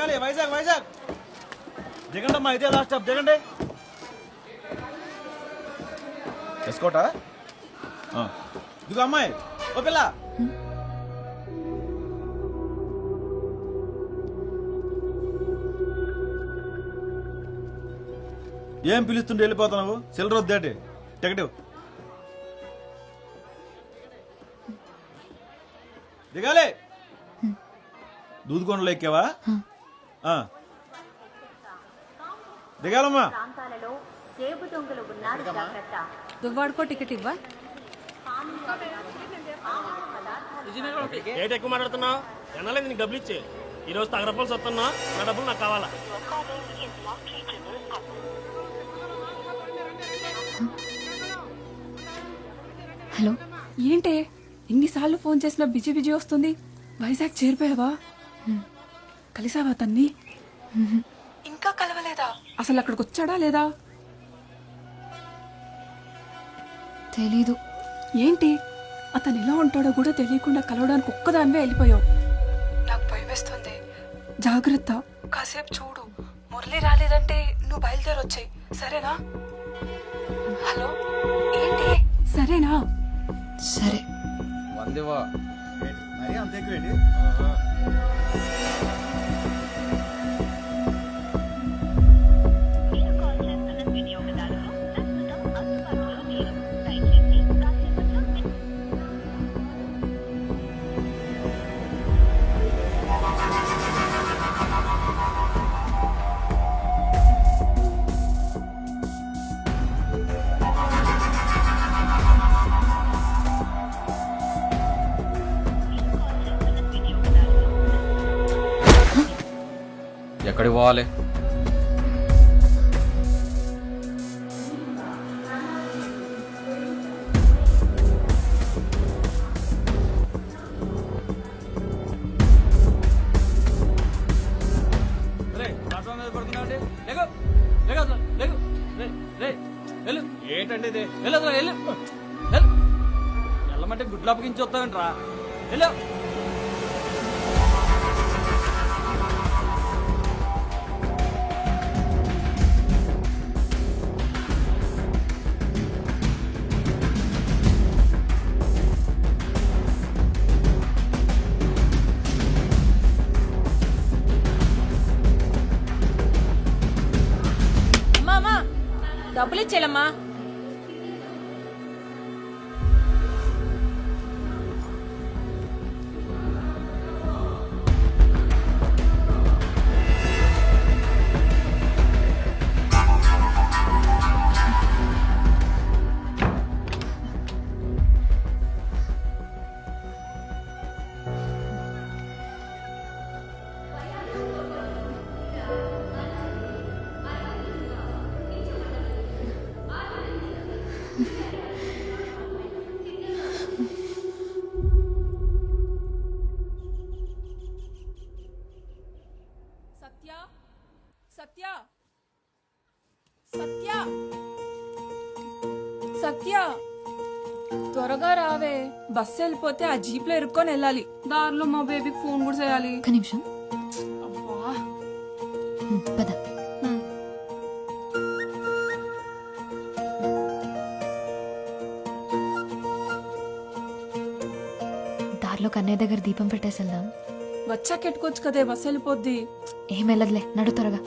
దిగాలి దిగాలి వైజాగ్ వైజాగ్. దిగండి అమ్మా ఇదే లాస్ట్ స్టాప్ దిగండి ఎస్కోటా ఆ. ఇదిగో అమ్మాయి ఓ పిల్ల. ఏం పిలుస్తుంటే వెళ్ళిపోతున్నావు సిల్లర్ వద్దేటి టికెట్. దిగాలి. దూదుకొండలో ఎక్కావా. దిగాలమ్మా. దువ్వాడుకో టికెట్ ఇవ్వా. ఏంటి ఎక్కువ మాట్లాడుతున్నావు? ఎన్నాలేదు నీకు డబ్బులు ఇచ్చి ఈ రోజు తగ రూపాయలు వస్తున్నా నా డబ్బులు నాకు కావాలా? హలో ఏంటే? ఎన్నిసార్లు ఫోన్ చేసినా బిజీ బిజీ వస్తుంది. వైజాగ్ చేరిపోయావా? కలిసావా తన్ని? ఇంకా కలవలేదా? అసలు అక్కడికి వచ్చాడా లేదా? తెలీదు. ఏంటి? అతను ఎలా ఉంటాడో కూడా తెలియకుండా కలవడానికి ఒక్కదానివే వెళ్ళిపోయావు. నాకు భయమేస్తుంది జాగ్రత్త. కాసేపు చూడు. మురళి రాలేదంటే నువ్వు బయలుదేరొచ్చాయి. సరేనా? హలో? ఏంటి? సరేనా? సరే. మరి అంత రేయ్, వెళ్ళు. ఏంటండి ఇది వెళ్ళు అసలు, వెళ్ళు. వెళ్ళు. వెళ్ళమంటే గుడ్లు అప్పగించి వస్తావేంట్రా వెళ్ళు డబ్బులు ఇచ్చేలమ్మా సత్య. సత్య. సత్య. త్వరగా రావే. బస్సు వెళ్ళిపోతే ఆ జీప్లో ఇరుక్కొని వెళ్ళాలి. దారిలో మా బేబీకి ఫోన్ కూడా చేయాలి. నిమిషం. అబ్బా. హ్మ్, పద. హ్మ్. దారిలో కన్నయ్య దగ్గర దీపం పెట్టేసి వెళ్దాం. వచ్చాక ఎట్టుకోవచ్చు కదే బస్సు వెళ్ళిపోద్ది ఏం వెళ్ళదులే నడు త్వరగా.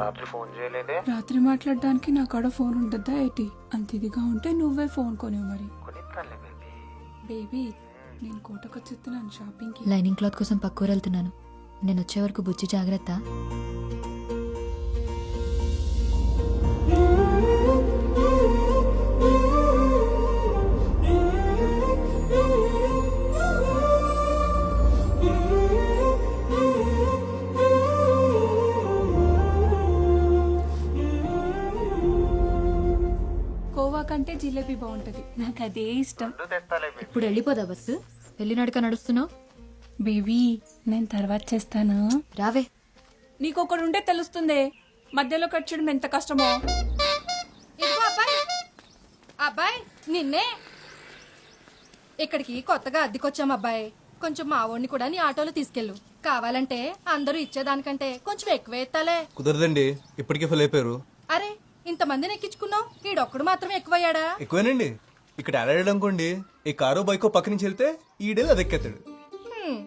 రాత్రి ఫోన్ చేయలేదే? రాత్రి మాట్లాడడానికి నా కాడ ఫోన్ ఉంటుందా ఏంటి? అంత ఇదిగా ఉంటే నువ్వే ఫోన్ కొనివు మరి. బేబీ. నేను కోటకొచ్చేస్తున్నాను షాపింగ్కి లైనింగ్ క్లాత్ కోసం పక్కూరు వెళ్తున్నాను నేను వచ్చే వరకు బుజ్జి జాగ్రత్త. కంటే జిలేబీ బాగుంటది. నాకు అదే ఇష్టం. ఇప్పుడు వెళ్ళిపోదా బస్సు? వెళ్ళినడుక నడుస్తున్నావు? బేబీ నేను తర్వాత చేస్తాను? రావే. నీకొకడు ఉంటే తెలుస్తుంది మధ్యలో కట్ చేయడం ఎంత కష్టమో. అబ్బాయి నిన్నే. ఇక్కడికి కొత్తగా అద్దెకొచ్చాం అబ్బాయి. కొంచెం మా వాడిని కూడా నీ ఆటోలో తీసుకెళ్ళు. కావాలంటే అందరూ ఇచ్చేదానికంటే కొంచెం ఎక్కువ ఎత్తాలే. కుదరదండి ఇప్పటికే ఫుల్ అయిపోయారు. అరే ఇంతమందిని ఎక్కించుకున్నావు? ఈడొక్కడు మాత్రం ఎక్కువయ్యాడా? ఎక్కువేనండి. ఇక్కడ ఆడాడు అనుకోండి ఈ కారు బైకో పక్క నుంచి వెళ్తే ఈడేళ్ళు అది ఎక్కేస్తాడు. హ్మ్.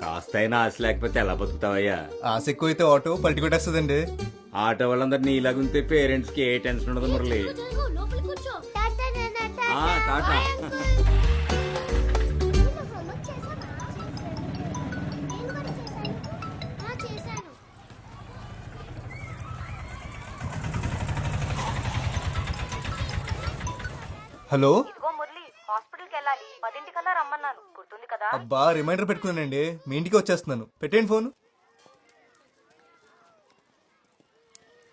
కాస్తైనా ఆశ లేకపోతే ఎలా బతుకుతావయ్యా? ఆశ ఎక్కువైతే ఆటో పల్టి కొట్టేస్తుందండి. ఆటో వాళ్ళందరినీ ఇలాగుంటే పేరెంట్స్కి ఏ టెన్షన్ ఉండదు మురళి. ఆ, హలో? ఇదిగో మురళి హాస్పిటల్కి వెళ్ళాలి పదింటికల్లా రమ్మన్నాను. గుర్తుంది కదా? అబ్బా రిమైండర్ పెట్టుకున్నానండి. మీ ఇంటికి వచ్చేస్తున్నాను. పెట్టేయండి ఫోన్.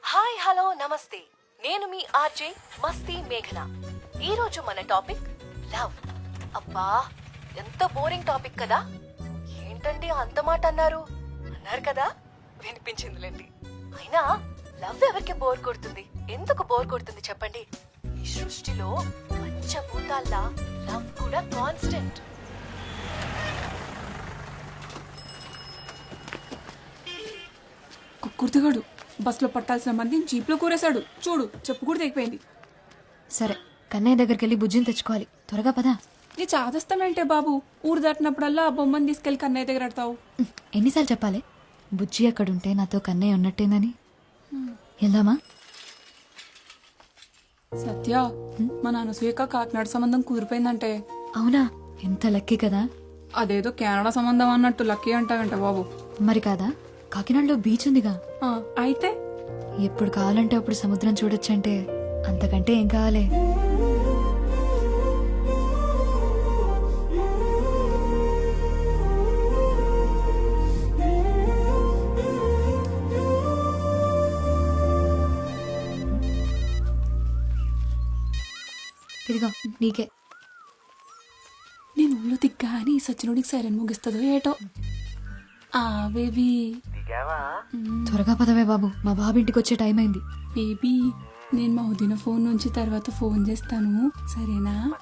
హాయ్ హలో నమస్తే. నేను మీ ఆర్జే మస్తీ మేఘన. ఈ రోజు మన టాపిక్ లవ్. అబ్బా ఎంత బోరింగ్ టాపిక్ కదా? ఏంటండి అంత మాట అన్నారు? అన్నారు కదా? వినిపించిందిలేండి. అయినా లవ్ ఎవరికి బోర్ కొడుతుంది? ఎందుకు బోర్ కొడుతుంది చెప్పండి? ఈ సృష్టిలో పంచభూతాల్లా లవ్ కూడా కాన్స్టెంట్. కుర్తిగాడు. బస్సులో పట్టాల్సిన మంది జీప్లో కూరేశాడు. చూడు చెప్పు కూడా తెగిపోయింది. సరే కన్నయ్య దగ్గరికి వెళ్ళి బుజ్జిని తెచ్చుకోవాలి. త్వరగా పదా. నీ చాదస్తామేంటే బాబు? ఊరు దాటినప్పుడల్లా ఆ బొమ్మని తీసుకెళ్ళి కన్నయ్య దగ్గర ఆడతావు. ఎన్నిసార్లు చెప్పాలి? బుజ్జి అక్కడుంటే నాతో కన్నయ్య ఉన్నట్టేందని వెళ్దామా? సత్య మా నాన్న సూయక కాకినాడ సంబంధం కుదిరిపోయిందంటే. అవునా? ఎంత లక్కీ కదా. అదేదో కెనడా సంబంధం అన్నట్టు లక్కీ అంటావంట బాబు. మరి కాదా? కాకినాడలో బీచ్ ఉందిగా. అయితే? ఎప్పుడు కావాలంటే అప్పుడు సముద్రం చూడొచ్చంటే అంతకంటే ఏం కావాలి. ఇదిగో నీకే. నేను ఊళ్ళో దిగ్గా అని ఈ సచ్చినోడికి సైరన్ ముగిస్తుందో ఏటో. ఆ బేబీ త్వరగా పదవే బాబు. మా బాబు ఇంటికి వచ్చే టైం అయింది. బేబీ నేను మా వదిన ఫోన్ నుంచి తర్వాత ఫోన్ చేస్తాను. సరేనా?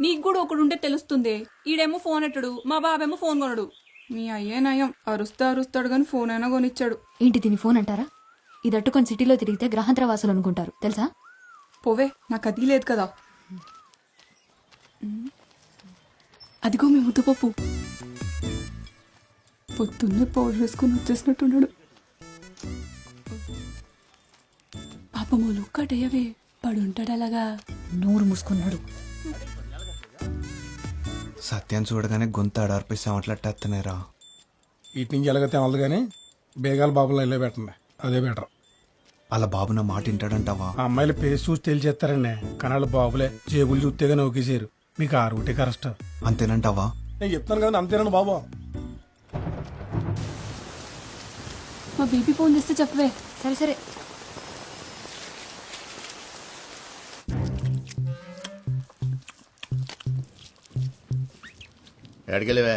నీకు కూడా ఒకడు ఉంటే తెలుస్తుంది. ఈడేమో ఫోన్ ఎట్టడు మా బాబేమో ఫోన్ కొనడు. మీ అయ్యే నయం. అరుస్తా అరుస్తాడు కానీ ఫోన్ అయినా కొనిచ్చాడు. ఏంటి దీని ఫోన్ అంటారా? ఇది అట్టుకొని సిటీలో తిరిగితే గ్రహాంతర వాసులు అనుకుంటారు. తెలుసా? పోవే నాకు అది లేదు కదా. అదిగో మీ ముద్దుపప్పు పొద్దున్నే పౌడర్ వేసుకుని వచ్చేసినట్టున్నాడు. పాపములు కటయ్యవే పడుంటాడు అలాగా. నోరు మూసుకున్నాడు. సత్యాన్ని చూడగానే గొంతు ఆడార్పేసి అట్లట్టేస్తున్నారా ఇటు నుంచి ఎలాగైతే అవ్వదు కానీ బేగాల బాబులో వెళ్ళే పెట్టండి అదే బెటర్. అలా బాబు నా మాట వింటాడంటావా? ఆ అమ్మాయిల పేరు చూసి తెలిచేస్తారండి కానీ వాళ్ళ బాబులే జేబులు చూస్తేగా నౌకేసారు మీకు ఆరు ఒకటి కరెస్ట్ అంతేనంటావా? నేను చెప్తాను కదా అంతేనండి బాబు. మా బేబీ ఫోన్ చేస్తే చెప్పవే. సరే సరే. ఎక్కడికెళ్ళవే?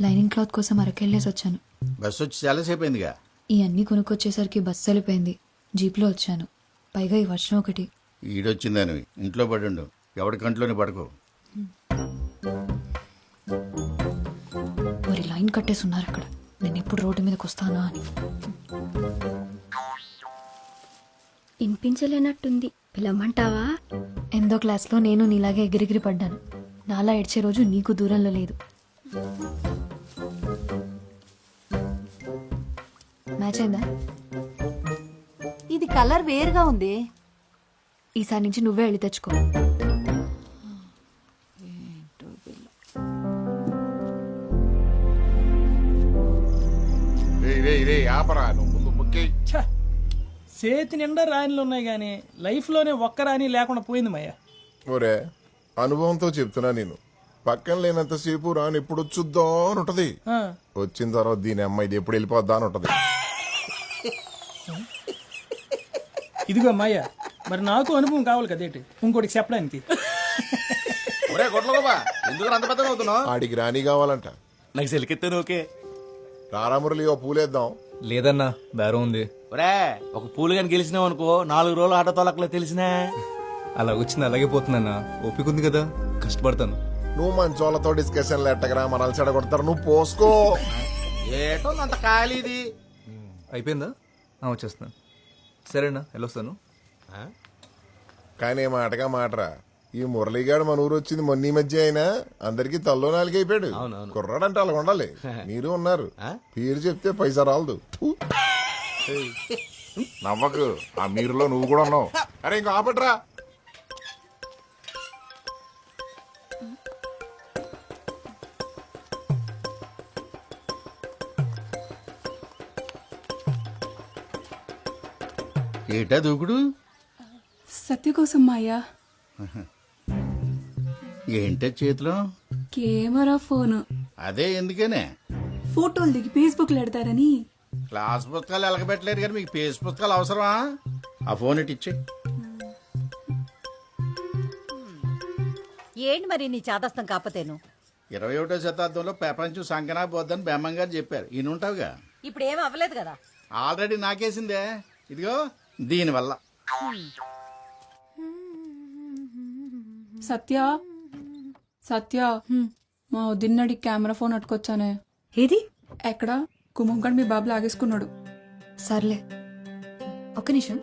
లైనింగ్ క్లాత్ కోసం అరకెళ్ళేసి వచ్చాను. బస్సు వచ్చి చాలాసేపు అయిందిగా. ఈ అన్ని కొనుక్కొచ్చేసరికి బస్సు వెళ్ళిపోయింది జీప్లో వచ్చాను. పైగా ఈ వర్షం ఒకటి. ఈడొచ్చిందని. ఇంట్లో పడుండు. ఎవడి కంట్లోనే పడుకో. మరి లైన్ కట్టేసి ఉన్నారు అక్కడ నేను ఎప్పుడు రోడ్డు మీదకి వస్తానా అని. వినిపించలేనట్టుంది. పిలవమంటావా? ఎందో క్లాస్లో నేను నీలాగే ఎగిరిగిరి పడ్డాను. నాలా ఏడ్చే రోజు నీకు దూరంలో లేదు. మ్యాచ్ అయిందా? ఇది కలర్ వేరుగా ఉంది. ఈసారి నుంచి నువ్వే వెళ్ళి తెచ్చుకో. ఆపరా నువ్వు ముందు ముక్కి. చేతి నిండా రాణిలు ఉన్నాయి కానీ లైఫ్లోనే ఒక్క రాణి లేకుండా పోయింది మయ్య ఒరే అనుభవంతో చెప్తున్నా నేను. పక్కన లేనంతసేపు రాని ఎప్పుడు వచ్చుద్దా అని ఉంటది. వచ్చిన తర్వాత దీని అమ్మాయి ఇది ఎప్పుడు వెళ్ళిపోద్దా అని ఉంటది. ఇదిగో మాయ మరి నాకు అనుభవం కావాలి కదేటి ఇంకోటికి చెప్పడానికి. ఒరే గొడ్లగోబా ఎందుకు అంత పెద్దగా అవుతున్నావు? ఆడికి రాణి కావాలంట. నాకు సెలికెత్తాను ఓకే. రారామురళి ఓ పూలేద్దాం. లేదన్నా బేరం ఉంది. ఒరే ఒక పూలు కానీ గెలిచినావు అనుకో నాలుగు రోజులు ఆటో తొలకలే తెలిసినా? అలా వచ్చింది అలాగే పోతుందన్నా. ఓపిక ఉంది కదా కష్టపడతాను. నువ్వు మంచోళ్ళతో డిస్కషన్లు ఎట్టగరా మనల్ని చెడగొడతారు. నువ్వు పోసుకో. ఏటో అంత ఖాళీది? అయిపోయిందా? వచ్చేస్తున్నాను సరేనా వెళ్ళొస్తాను. కానీ మాటగా మాటరా. ఈ మురళీగాడు మన ఊరు వచ్చింది మొన్న ఈ మధ్య అయినా అందరికి తల్లో నాలుగు అయిపోయాడు. కుర్రాడు అంటే అలా ఉండాలి. మీరు ఉన్నారు. పేరు చెప్తే పైసా రాలదు. థు. నవ్వకు. ఆ మీరులో నువ్వు కూడా ఉన్నావు. అరే ఇంకా ఆపట్రా. ఏటా దూకుడు? సత్య కోసం మాయా. ఏంటే చేతిలో? Camera phone. అదే ఎందుకనే? ఫోటోలు దిగి ఫేస్బుక్లో పెడతారని క్లాస్ పుస్తకాలు ఎలకబెట్టలేరు కానీ మీకు పేజ్ పుస్తకాలు అవసరమా? ఆ ఫోన్ ఇటు ఇచ్చే ఏంటి మరి నీ చాదస్తం కాకపోతేను? ఇరవై ఒకటో శతాబ్దంలో ప్రపంచం సంకనా పోద్దని బెమ్మం గారు చెప్పారు. ఈయన ఉంటావుగా ఇప్పుడు ఏం అవ్వలేదు కదా? ఆల్రెడీ నాకేసిందే. ఇదిగో దీనివల్ల. సత్య? సత్య మా వదిన్నడి కెమెరా ఫోన్ అట్టుకొచ్చానే. ఏది? ఎక్కడ? కుమంగడ్ మీ బాబు లాగేసుకున్నాడు. సర్లే. ఒక్క నిమిషం.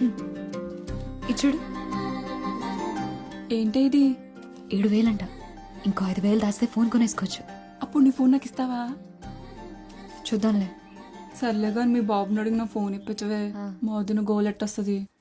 హ్మ్. ఇది చూడు. ఏంటి ఇది? ఏడు వేలంట. ఇంకో ఐదు వేలు దాస్తే ఫోన్ కొనేసుకోవచ్చు. అప్పుడు నీ ఫోన్ నాకు ఇస్తావా చూద్దాంలే. సర్లే కానీ మీ బాబుని అడిగిన ఫోన్ ఇప్పించవే. మా వదిన గోల్ ఎట్టొస్తుంది?